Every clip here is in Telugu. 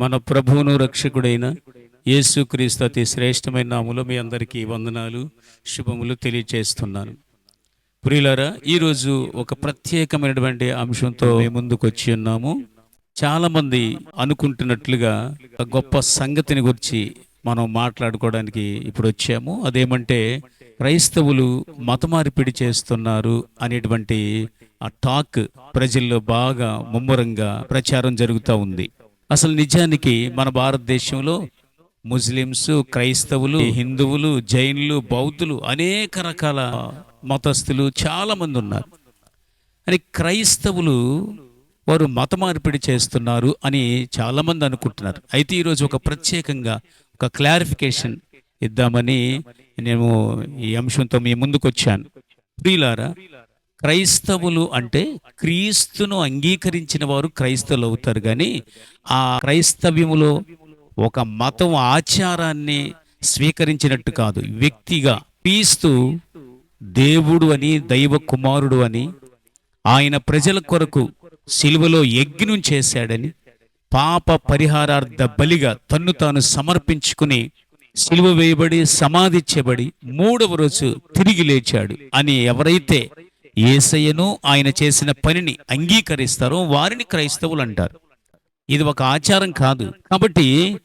మన ప్రభువును రక్షకుడైన యేసుక్రీస్తు అతి శ్రేష్టమైన నాములో మీ అందరికీ వందనాలు శుభములు తెలియచేస్తున్నాను. ప్రియులారా ఈరోజు ఒక ప్రత్యేకమైనటువంటి అంశంతో ముందుకు వచ్చి ఉన్నాము. చాలామంది అనుకుంటున్నట్లుగా ఒక గొప్ప సంగతిని గురించి మనం మాట్లాడుకోవడానికి ఇప్పుడు వచ్చాము. అదేమంటే క్రైస్తవులు మతమార్పిడి చేస్తున్నారు అనేటువంటి ఆ టాక్ ప్రజల్లో బాగా ముమ్మరంగా ప్రచారం జరుగుతూ ఉంది. అసలు నిజానికి మన భారతదేశంలో ముస్లిమ్స్ క్రైస్తవులు హిందువులు జైన్లు బౌద్ధులు అనేక రకాల మతస్థులు చాలా మంది ఉన్నారు. అని క్రైస్తవులు వారు మత మార్పిడి చేస్తున్నారు అని చాలామంది అనుకుంటున్నారు. అయితే ఈరోజు ఒక ప్రత్యేకంగా ఒక క్లారిఫికేషన్ ఇద్దామని నేను ఈ అంశంతో మీ ముందుకు వచ్చాను ప్రియులారా క్రైస్తవులు అంటే క్రీస్తును అంగీకరించిన వారు క్రైస్తవులు అవుతారు. కానీ ఆ క్రైస్తవ్యములో ఒక మతం ఆచారాన్ని స్వీకరించినట్టు కాదు. వ్యక్తిగా క్రీస్తు దేవుడు అని దైవ కుమారుడు అని ఆయన ప్రజల కొరకు సిలువలో యజ్ఞం చేశాడని పాప పరిహారార్థ బలిగా తన్ను తాను సమర్పించుకుని సిలువ వేయబడి సమాధించబడి మూడవ రోజు తిరిగి లేచాడు అని ఎవరైతే ఏసయ్యను ఆయన చేసిన పనిని అంగీకరిస్తారో వారిని క్రైస్తవులు అంటారు. ఇది ఒక ఆచారం కాదు. కాబట్టి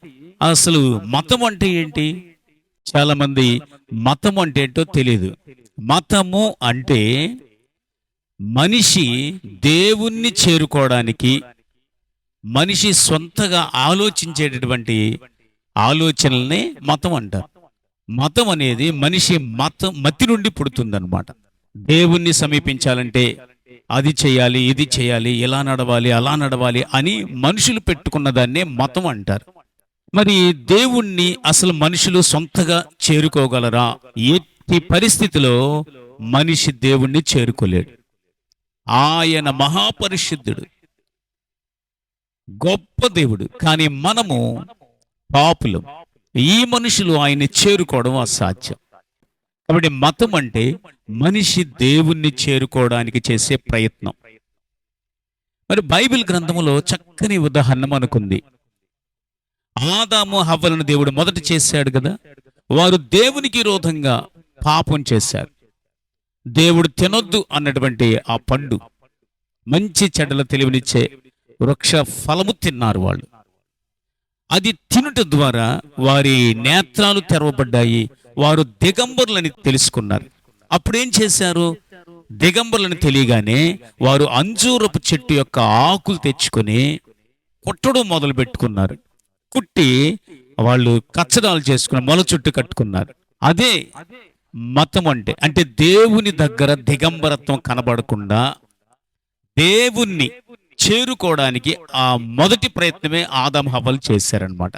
అసలు మతం అంటే ఏంటి? చాలా మంది మతం అంటే ఏంటో తెలియదు మతము అంటే మనిషి దేవుణ్ణి చేరుకోవడానికి మనిషి సొంతగా ఆలోచించేటటువంటి ఆలోచనల్ని మతం అంటారు. మతం అనేది మనిషి మతం మతి నుండి పుడుతుందన్నమాట. దేవుణ్ణి సమీపించాలంటే అది చేయాలి ఇది చేయాలి ఇలా నడవాలి అలా నడవాలి అని మనుషులు పెట్టుకున్న దాన్నే మతం అంటారు. మరి దేవుణ్ణి అసలు మనుషులు సొంతగా చేరుకోగలరా? ఎట్టి పరిస్థితిలో మనిషి దేవుణ్ణి చేరుకోలేడు. ఆయన మహాపరిశుద్ధుడు గొప్ప దేవుడు కానీ మనము పాపులం. ఈ మనుషులు ఆయన్ని చేరుకోవడం అసాధ్యం. కాబట్టి మతం అంటే మనిషి దేవుణ్ణి చేరుకోవడానికి చేసే ప్రయత్నం. మరి బైబిల్ గ్రంథములో చక్కని ఉదాహరణ మనకుంది. ఆదాము హవ్వలను దేవుడు మొదట చేశాడు కదా? వారు దేవునికి విరోధంగా పాపం చేశారు. దేవుడు తినొద్దు అన్నటువంటి ఆ పండు మంచి చెడ్డల తెలివినిచ్చే వృక్ష ఫలము తిన్నారు వాళ్ళు. అది తినుట ద్వారా వారి నేత్రాలు తెరవబడ్డాయి వారు దిగంబరులని తెలుసుకున్నారు. అప్పుడేం చేశారు? దిగంబరులను తెలియగానే వారు అంజూరపు చెట్టు యొక్క ఆకులు తెచ్చుకొని కుట్టడం మొదలు పెట్టుకున్నారు. కుట్టి వాళ్ళు కచ్చడాలు చేసుకుని మొల చుట్టు కట్టుకున్నారు. అదే మతం అంటే అంటే దేవుని దగ్గర దిగంబరత్వం కనబడకుండా దేవుణ్ణి చేరుకోవడానికి ఆ మొదటి ప్రయత్నమే ఆదాం హవలు చేశారనమాట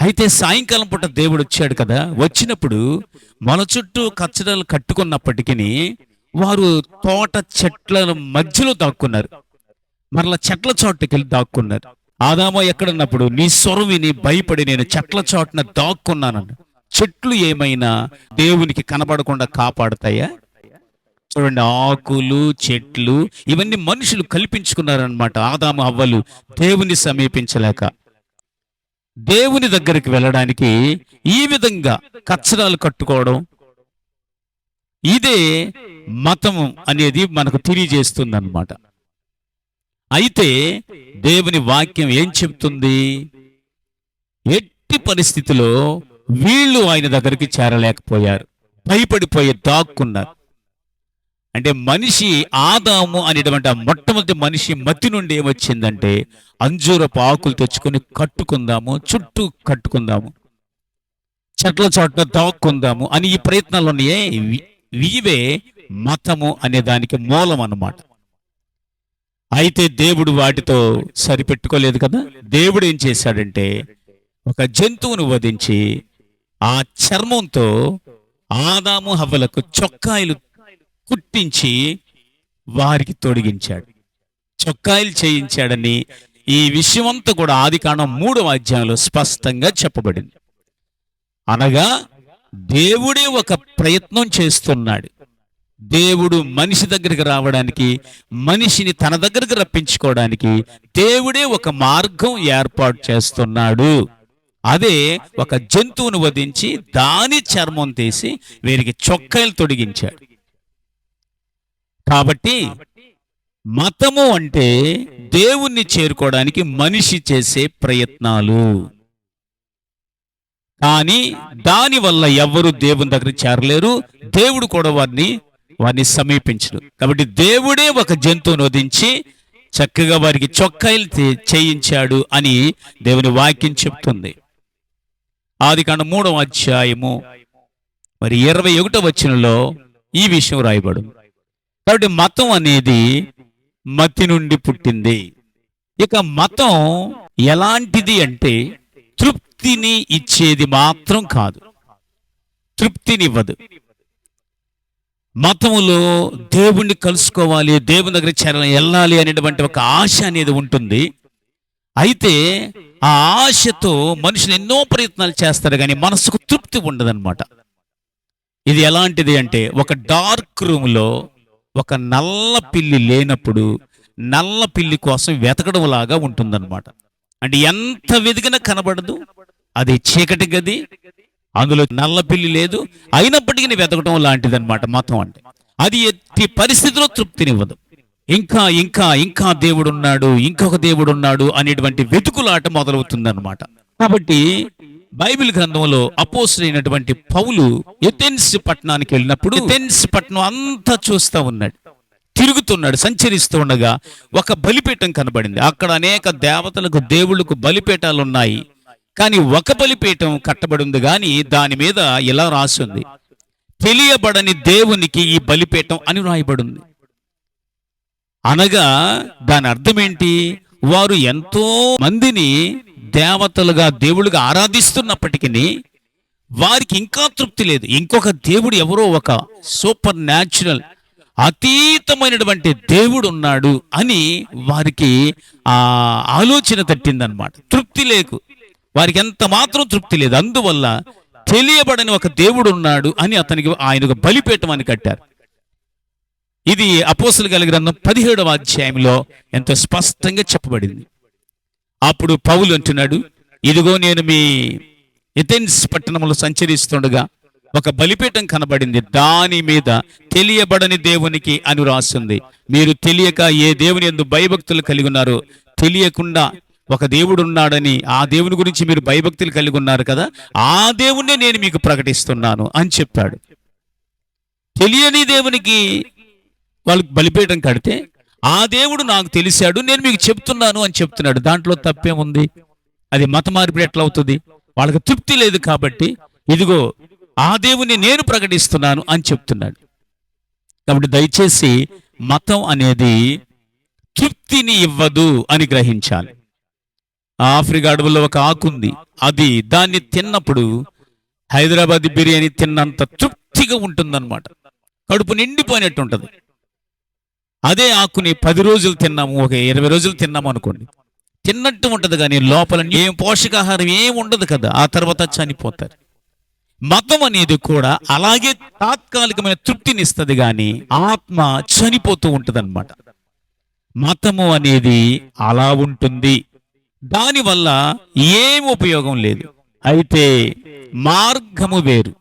అయితే సాయంకాలం పూట దేవుడు వచ్చాడు కదా. వచ్చినప్పుడు మన చుట్టూ కచ్చడలు కట్టుకున్నప్పటికీ వారు తోట చెట్ల మధ్యలో దాక్కున్నారు. మరలా చెట్ల చోటుకెళ్ళి దాక్కున్నారు. ఆదామ ఎక్కడున్నప్పుడు నీ స్వరం విని భయపడి నేను చెట్ల చోటున దాక్కున్నానని. చెట్లు ఏమైనా దేవునికి కనబడకుండా కాపాడతాయా? చూడండి ఆకులు చెట్లు ఇవన్నీ మనుషులు కల్పించుకున్నారనమాట ఆదామ అవ్వలు దేవుని సమీపించలేక. దేవుని దగ్గరికి వెళ్ళడానికి ఈ విధంగా కచ్చరాలు కట్టుకోవడం ఇదే మతం అనేది మనకు తెలియజేస్తుంది అనమాట అయితే దేవుని వాక్యం ఏం చెప్తుంది? ఎట్టి పరిస్థితిలో వీళ్ళు ఆయన దగ్గరికి చేరలేకపోయారు. భయపడిపోయి దాక్కున్నారు. అంటే మనిషి ఆదాము అనేటువంటి ఆ మొట్టమొదటి మనిషి మతి నుండి ఏమొచ్చిందంటే అంజూరపు ఆకులు తెచ్చుకొని కట్టుకుందాము చుట్టూ కట్టుకుందాము చెట్ల చోట్ల దాక్కుందాము అని ఈ ప్రయత్నాలు ఉన్నాయే ఇవే మతము అనే దానికి మూలం అన్నమాట. అయితే దేవుడు వాటితో సరిపెట్టుకోలేదు కదా. దేవుడు ఏం చేశాడంటే ఒక జంతువును వధించి ఆ చర్మంతో ఆదాము హవ్వలకు చొక్కాయిలు కుట్టించి వారికి తొడిగించాడు. చొక్కాయిలు చేయించాడని ఈ విషయమంతా కూడా ఆది కాండం మూడవ అధ్యాయంలో స్పష్టంగా చెప్పబడింది. అనగా దేవుడే ఒక ప్రయత్నం చేస్తున్నాడు. దేవుడు మనిషి దగ్గరికి రావడానికి మనిషిని తన దగ్గరికి రప్పించుకోవడానికి దేవుడే ఒక మార్గం ఏర్పాటు చేస్తున్నాడు. అదే ఒక జంతువును వధించి దాని చర్మం తీసి వీరికి చొక్కాయలు తొడిగించాడు. కాబట్టి మతము అంటే దేవుణ్ణి చేరుకోవడానికి మనిషి చేసే ప్రయత్నాలు. కానీ దాని వల్ల ఎవ్వరు దేవుని దగ్గర చేరలేరు దేవుడు కూడా వారిని వారిని సమీపించడు. కాబట్టి దేవుడే ఒక జంతువును వధించి చక్కగా వారికి చొక్కాయలు చేయించాడు అని దేవుని వాక్యం చెప్తుంది. ఆది కాండ మూడవ అధ్యాయము మరి ఇరవై ఒకటో వచనంలో ఈ విషయం రాయబడు కాబట్టి మతం అనేది మతి నుండి పుట్టింది. ఇక మతం ఎలాంటిది అంటే తృప్తిని ఇచ్చేది మాత్రం కాదు. తృప్తినివ్వదు. మతములో దేవుణ్ణి కలుసుకోవాలి దేవుని దగ్గర చేరాలి వెళ్ళాలి అనేటువంటి ఒక ఆశ అనేది ఉంటుంది. అయితే ఆ ఆశతో మనుషులు ఎన్నో ప్రయత్నాలు చేస్తారు కానీ మనసుకు తృప్తి ఉండదన్నమాట. ఇది ఎలాంటిది అంటే ఒక డార్క్ రూమ్లో ఒక నల్ల పిల్లి లేనప్పుడు నల్ల పిల్లి కోసం వెతకడం లాగా ఉంటుందన్నమాట. అంటే ఎంత వెతికినా కనబడదు అది చీకటి గది అందులో నల్ల పిల్లి లేదు అయినప్పటికీ వెతకడం లాంటిదన్నమాట మతం అంటే. అది ఎట్టి పరిస్థితిలో తృప్తినివ్వదు. ఇంకా ఇంకా ఇంకా దేవుడున్నాడు ఇంకొక దేవుడున్నాడు అనేటువంటి వెతుకులాట మొదలవుతుందన్నమాట. కాబట్టి బైబిల్ గ్రంథంలో అపోసులైనటువంటి పౌలు ఎథెన్స్ పట్టణానికి వెళ్ళినప్పుడు ఎథెన్స్ పట్టణం అంతా చూస్తా ఉన్నాడు. తిరుగుతున్నాడు సంచరిస్తూ ఉండగా ఒక బలిపీఠం కనబడింది. అక్కడ అనేక దేవతలకు దేవుళ్ళకు బలిపీఠాలు ఉన్నాయి. కానీ ఒక బలిపీఠం కట్టబడి ఉంది కానీ దాని మీద ఇలా రాసింది తెలియబడని దేవునికి ఈ బలిపీఠం అని రాయబడింది. అనగా దాని అర్థం ఏంటి? వారు ఎంతో మందిని దేవతలుగా దేవుళ్ళుగా ఆరాధిస్తున్నప్పటికీ వారికి ఇంకా తృప్తి లేదు. ఇంకొక దేవుడు ఎవరో ఒక సూపర్ న్యాచురల్ అతీతమైనటువంటి దేవుడు ఉన్నాడు అని వారికి ఆ ఆలోచన తట్టిందనమాట తృప్తి లేకు వారికి ఎంత మాత్రం తృప్తి లేదు. అందువల్ల తెలియబడని ఒక దేవుడు ఉన్నాడు అని అతనికి ఆయనకు బలిపేటం అని కట్టారు. ఇది అపోసలు గల గ్రంథం పదిహేడవ అధ్యాయంలో ఎంతో స్పష్టంగా చెప్పబడింది. అప్పుడు పౌలు అంటున్నాడు ఇదిగో నేను మీ ఎథెన్స్ పట్టణంలో సంచరిస్తుండగా ఒక బలిపీఠం కనబడింది. దాని మీద తెలియబడని దేవునికి అని రాసింది మీరు తెలియక ఏ దేవుని ఎందు భయభక్తులు కలిగి ఉన్నారో తెలియకుండా ఒక దేవుడు ఉన్నాడని ఆ దేవుని గురించి మీరు భయభక్తులు కలిగి ఉన్నారు కదా ఆ దేవుణ్ణే నేను మీకు ప్రకటిస్తున్నాను అని చెప్పాడు. తెలియని దేవునికి వాళ్ళకి బలిపీఠం కడితే ఆ దేవుడు నాకు తెలిసాడు నేను మీకు చెప్తున్నాను అని చెప్తున్నాడు. దాంట్లో తప్పేముంది? అది మత మార్పిడి ఎట్లా అవుతుంది? వాళ్ళకి తృప్తి లేదు కాబట్టి ఇదిగో ఆ దేవుని నేను ప్రకటిస్తున్నాను అని చెప్తున్నాడు. కాబట్టి దయచేసి మతం అనేది తృప్తిని ఇవ్వదు అని గ్రహించాలి. ఆఫ్రికా అడవుల్లో ఒక ఆకుంది అది దాన్ని తిన్నప్పుడు హైదరాబాద్ బిర్యానీ తిన్నంత తృప్తిగా ఉంటుందన్నమాట. కడుపు నిండిపోయినట్టు ఉంటుంది. అదే ఆకుని పది రోజులు తిన్నాము ఒక ఇరవై రోజులు తిన్నాము అనుకోండి. తిన్నట్టు ఉంటుంది కానీ లోపల ఏం పోషకాహారం ఏం ఉండదు కదా ఆ తర్వాత చనిపోతారు. మతం అనేది కూడా అలాగే తాత్కాలికమైన తృప్తినిస్తుంది కానీ ఆత్మ చనిపోతూ ఉంటదన్నమాట. మతము అనేది అలా ఉంటుంది. దానివల్ల ఏం ఉపయోగం లేదు. అయితే మార్గము వేరు.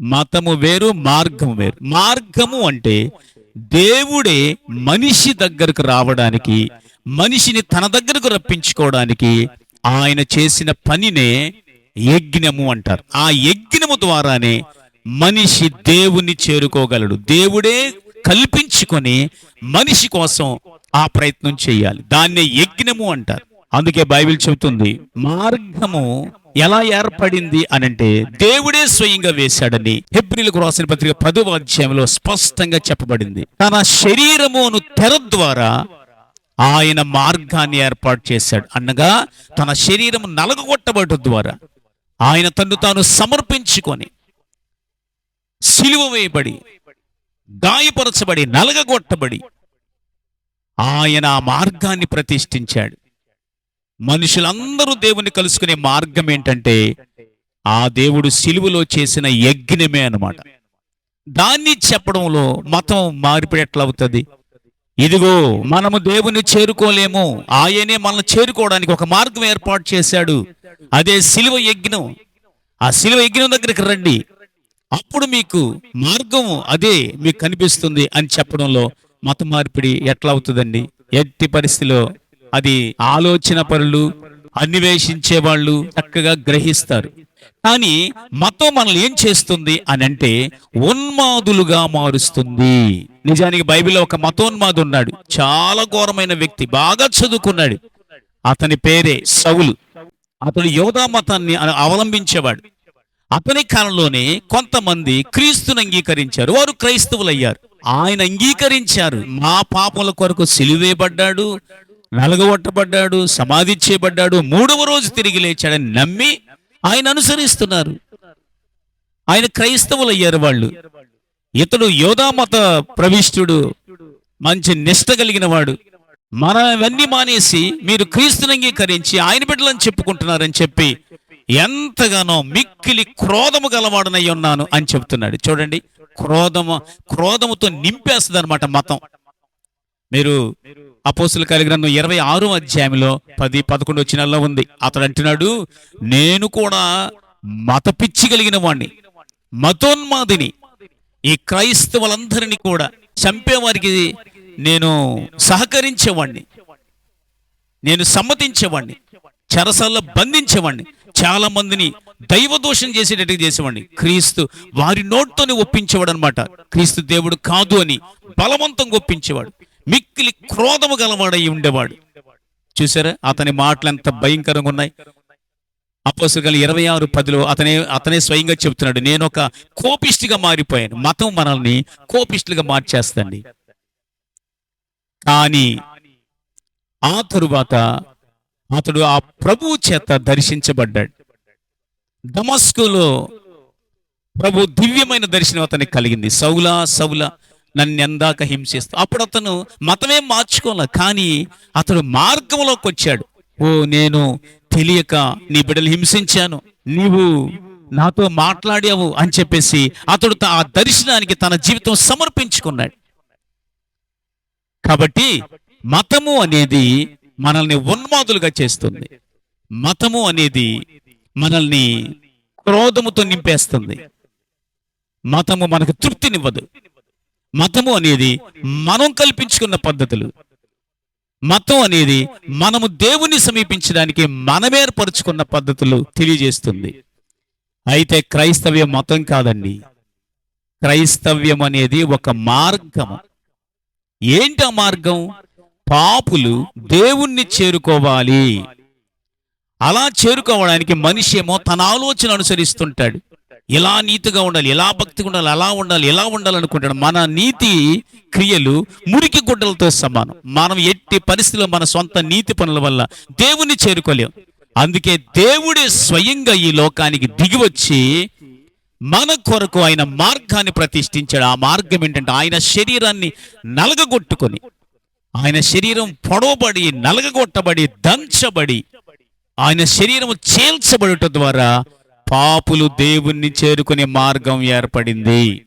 మతము వేరు మార్గము వేరు. మార్గము అంటే దేవుడే మనిషి దగ్గరకు రావడానికి మనిషిని తన దగ్గరకు రప్పించుకోవడానికి ఆయన చేసిన పనినే యజ్ఞము అంటారు. ఆ యజ్ఞము ద్వారానే మనిషి దేవుని చేరుకోగలడు. దేవుడే కల్పించుకొని మనిషి కోసం ఆ ప్రయత్నం చేయాలి. దాన్నే యజ్ఞము అంటారు. అందుకే బైబిల్ చెబుతుంది మార్గము ఎలా ఏర్పడింది అనంటే దేవుడే స్వయంగా వేశాడని హెబ్రిలకు రాసిన పత్రిక పదవ అధ్యాయంలో స్పష్టంగా చెప్పబడింది. తన శరీరమును తెర ద్వారా ఆయన మార్గాన్ని ఏర్పాటు చేశాడు. అనగా తన శరీరం నలగొట్టబడటం ద్వారా ఆయన తను తాను సమర్పించుకొని సిలువ వేయబడి గాయపరచబడి నలగగొట్టబడి ఆయన ఆ మార్గాన్ని ప్రతిష్ఠించాడు. మనుషులందరూ దేవుని కలుసుకునే మార్గం ఏంటంటే ఆ దేవుడు సిలువలో చేసిన యజ్ఞమే అనమాట దాన్ని చెప్పడంలో మతం మార్పిడి ఎట్లా అవుతుంది ఇదిగో మనము దేవుని చేరుకోలేము. ఆయనే మనల్ని చేరుకోవడానికి ఒక మార్గం ఏర్పాటు చేశాడు. అదే సిలువ యజ్ఞం. ఆ సిలువ యజ్ఞం దగ్గరికి రండి. అప్పుడు మీకు మార్గం అదే మీకు కనిపిస్తుంది అని చెప్పడంలో మత మార్పిడి ఎట్లా అవుతుందండి ఎట్టి పరిస్థితిలో అది ఆలోచన పరులు అన్వేషించే వాళ్ళు చక్కగా గ్రహిస్తారు. కానీ మతం మనల్ని ఏం చేస్తుంది అని అంటే ఉన్మాదులుగా మారుస్తుంది. నిజానికి బైబిల్లో ఒక మతోన్మాదు ఉన్నాడు. చాలా ఘోరమైన వ్యక్తి బాగా చదువుకున్నాడు. అతని పేరే సౌలు. అతడు యోధా మతాన్ని అవలంబించేవాడు. అతని కాలంలోనే కొంతమంది క్రీస్తుని అంగీకరించారు. వారు క్రైస్తవులయ్యారు. ఆయన అంగీకరించారు. మా పాపల కొరకు సిలువేయబడ్డాడు నలగొట్టబడ్డాడు సమాధి చేయబడ్డాడు మూడవ రోజు తిరిగి లేచాడని నమ్మి ఆయన అనుసరిస్తున్నారు. ఆయన క్రైస్తవులయ్యారు వాళ్ళు. ఇతడు యోధామత ప్రవిష్టుడు మంచి నిష్ట కలిగిన వాడు. మన ఇవన్నీ మానేసి మీరు క్రీస్తుని అంగీకరించి ఆయన బిడ్డలని చెప్పుకుంటున్నారని చెప్పి ఎంతగానో మిక్కిలి క్రోధము గలవాడనై ఉన్నాను అని చెప్తున్నాడు. చూడండి క్రోధము క్రోధముతో నింపేస్తుంది అనమాట మతం. మీరు అపోస్తుల కార్యగ్రంథం ఇరవై ఆరో అధ్యాయంలో పది పదకొండు వచ్చినల్లో ఉంది. అతడు అంటున్నాడు నేను కూడా మత పిచ్చి కలిగిన వాణ్ణి మతోన్మాదిని ఈ క్రైస్తవులందరినీ కూడా చంపేవారికి నేను సహకరించేవాణ్ణి నేను సమ్మతించేవాణ్ణి చెరసాల్లో బంధించేవాణ్ణి చాలా మందిని దైవదోషం చేసేటట్టు చేసేవాడిని క్రీస్తు వారి నోట్తోనే ఒప్పించేవాడు అనమాట క్రీస్తు దేవుడు కాదు అని బలవంతంగా ఒప్పించేవాడు. మిక్కిలి క్రోధము గలవాడై ఉండేవాడు. చూసారా అతని మాటలు ఎంత భయంకరంగా ఉన్నాయి. అపోసగల ఇరవై ఆరు పదిలో అతనే అతనే స్వయంగా చెబుతున్నాడు నేను ఒక కోపిష్టిగా మారిపోయాను. మతం మనల్ని కోపిష్టిగా మార్చేస్తండి కానీ ఆ తరువాత అతడు ఆ ప్రభు చేత దర్శించబడ్డాడు. దమస్కులో ప్రభు దివ్యమైన దర్శనం అతనికి కలిగింది. సౌలా సౌలా నన్ను ఎందాక హింసిస్తూ. అప్పుడు అతను మతమే మార్చుకోలే కానీ అతడు మార్గంలోకి వచ్చాడు. ఓ నేను తెలియక నీ బిడ్డలు హింసించాను. నీవు నాతో మాట్లాడావు అని చెప్పేసి అతడు ఆ దర్శనానికి తన జీవితం సమర్పించుకున్నాడు. కాబట్టి మతము అనేది మనల్ని ఉన్మాదులుగా చేస్తుంది. మతము అనేది మనల్ని క్రోధముతో నింపేస్తుంది. మతము మనకు తృప్తినివ్వదు. మతము అనేది మనం కల్పించుకున్న పద్ధతులు. మతం అనేది మనము దేవుని సమీపించడానికి మనమేర్పరుచుకున్న పద్ధతులు తెలియజేస్తుంది. అయితే క్రైస్తవ్యం మతం కాదండి. క్రైస్తవ్యం అనేది ఒక మార్గం. ఏంటి ఆ మార్గం? పాపులు దేవుణ్ణి చేరుకోవాలి. అలా చేరుకోవడానికి మనిషి ఏమో తన ఆలోచన అనుసరిస్తుంటాడు. ఎలా నీతిగా ఉండాలి ఎలా భక్తిగా ఉండాలి అలా ఉండాలి ఎలా ఉండాలి అనుకుంటాడు మన నీతి క్రియలు మురికి గుడ్డలతో సమానం. మనం ఎట్టి పరిస్థితుల్లో మన సొంత నీతి పనుల వల్ల దేవుని చేరుకోలేం. అందుకే దేవుడే స్వయంగా ఈ లోకానికి దిగివచ్చి మన కొరకు ఆయన మార్గాన్ని ప్రతిష్ఠించాడు. ఆ మార్గం ఏంటంటే ఆయన శరీరాన్ని నలగగొట్టుకొని ఆయన శరీరం పొడవబడి నలగగొట్టబడి దంచబడి ఆయన శరీరం చేల్చబడుట ద్వారా పాపులు దేవుణ్ణి చేరుకునే మార్గం ఏర్పడింది.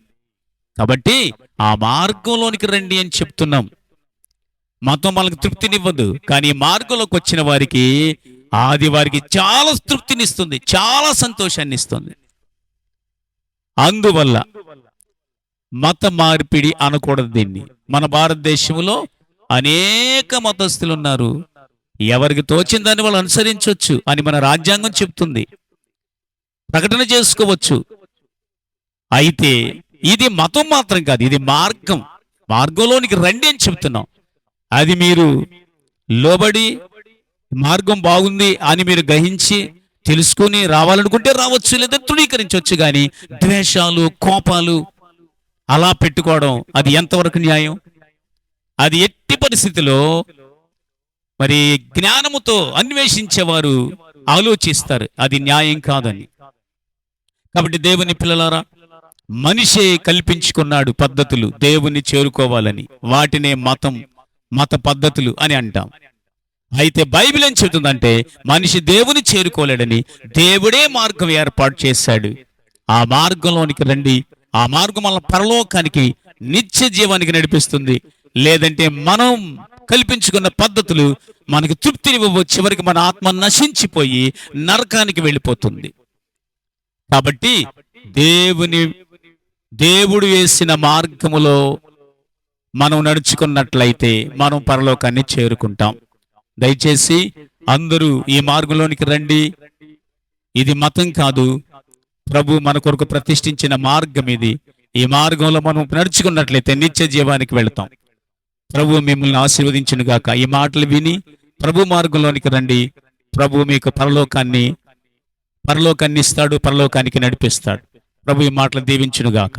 కాబట్టి ఆ మార్గంలోనికి రండి అని చెప్తున్నాం. మతం మనకు తృప్తినివ్వదు. కానీ మార్గంలోకి వచ్చిన వారికి ఆది వారికి చాలా తృప్తినిస్తుంది చాలా సంతోషాన్ని ఇస్తుంది అందువల్ల మత మార్పిడి అనకూడదు దీన్ని. మన భారతదేశంలో అనేక మతస్థులు ఉన్నారు. ఎవరికి తోచిందని వాళ్ళు అనుసరించవచ్చు అని మన రాజ్యాంగం చెప్తుంది. ప్రకటన చేసుకోవచ్చు. అయితే ఇది మతం మాత్రం కాదు ఇది మార్గం. మార్గంలోనికి రండి అని చెప్తున్నాం. అది మీరు లోబడి మార్గం బాగుంది అని మీరు గ్రహించి తెలుసుకుని రావాలనుకుంటే రావచ్చు లేదా తృణీకరించవచ్చు కానీ ద్వేషాలు కోపాలు అలా పెట్టుకోవడం అది ఎంతవరకు న్యాయం? అది ఎట్టి పరిస్థితిలో మరి జ్ఞానముతో అన్వేషించేవారు ఆలోచిస్తారు అది న్యాయం కాదని. కాబట్టి దేవుని పిల్లలారా మనిషే కల్పించుకున్నాడు పద్ధతులు దేవుని చేరుకోవాలని వాటినే మతం మత పద్ధతులు అని అంటాం. అయితే బైబిల్ ఏం చెబుతుందంటే మనిషి దేవుని చేరుకోలేడని దేవుడే మార్గం ఏర్పాటు చేశాడు. ఆ మార్గంలోనికి రండి ఆ మార్గం మన పరలోకానికి నిత్య జీవానికి నడిపిస్తుంది. లేదంటే మనం కల్పించుకున్న పద్ధతులు మనకి తృప్తినివ్వవు చివరికి మన ఆత్మ నశించిపోయి నరకానికి వెళ్ళిపోతుంది. కాబట్టి దేవుని దేవుడు వేసిన మార్గములో మనం నడుచుకున్నట్లయితే మనం పరలోకాన్ని చేరుకుంటాం. దయచేసి అందరూ ఈ మార్గంలోనికి రండి. ఇది మతం కాదు. ప్రభు మన కొరకు ప్రతిష్ఠించిన మార్గం ఇది. ఈ మార్గంలో మనం నడుచుకున్నట్లయితే నిత్య జీవానికి వెళతాం. ప్రభు మిమ్మల్ని ఆశీర్వదించును గాక ఈ మాటలు విని ప్రభు మార్గంలోనికి రండి. ప్రభు మీకు పరలోకాన్ని పరలోకాన్ని ఇస్తాడు పరలోకానికి నడిపిస్తాడు. ప్రభు ఈ మాటలు దీవించునుగాక.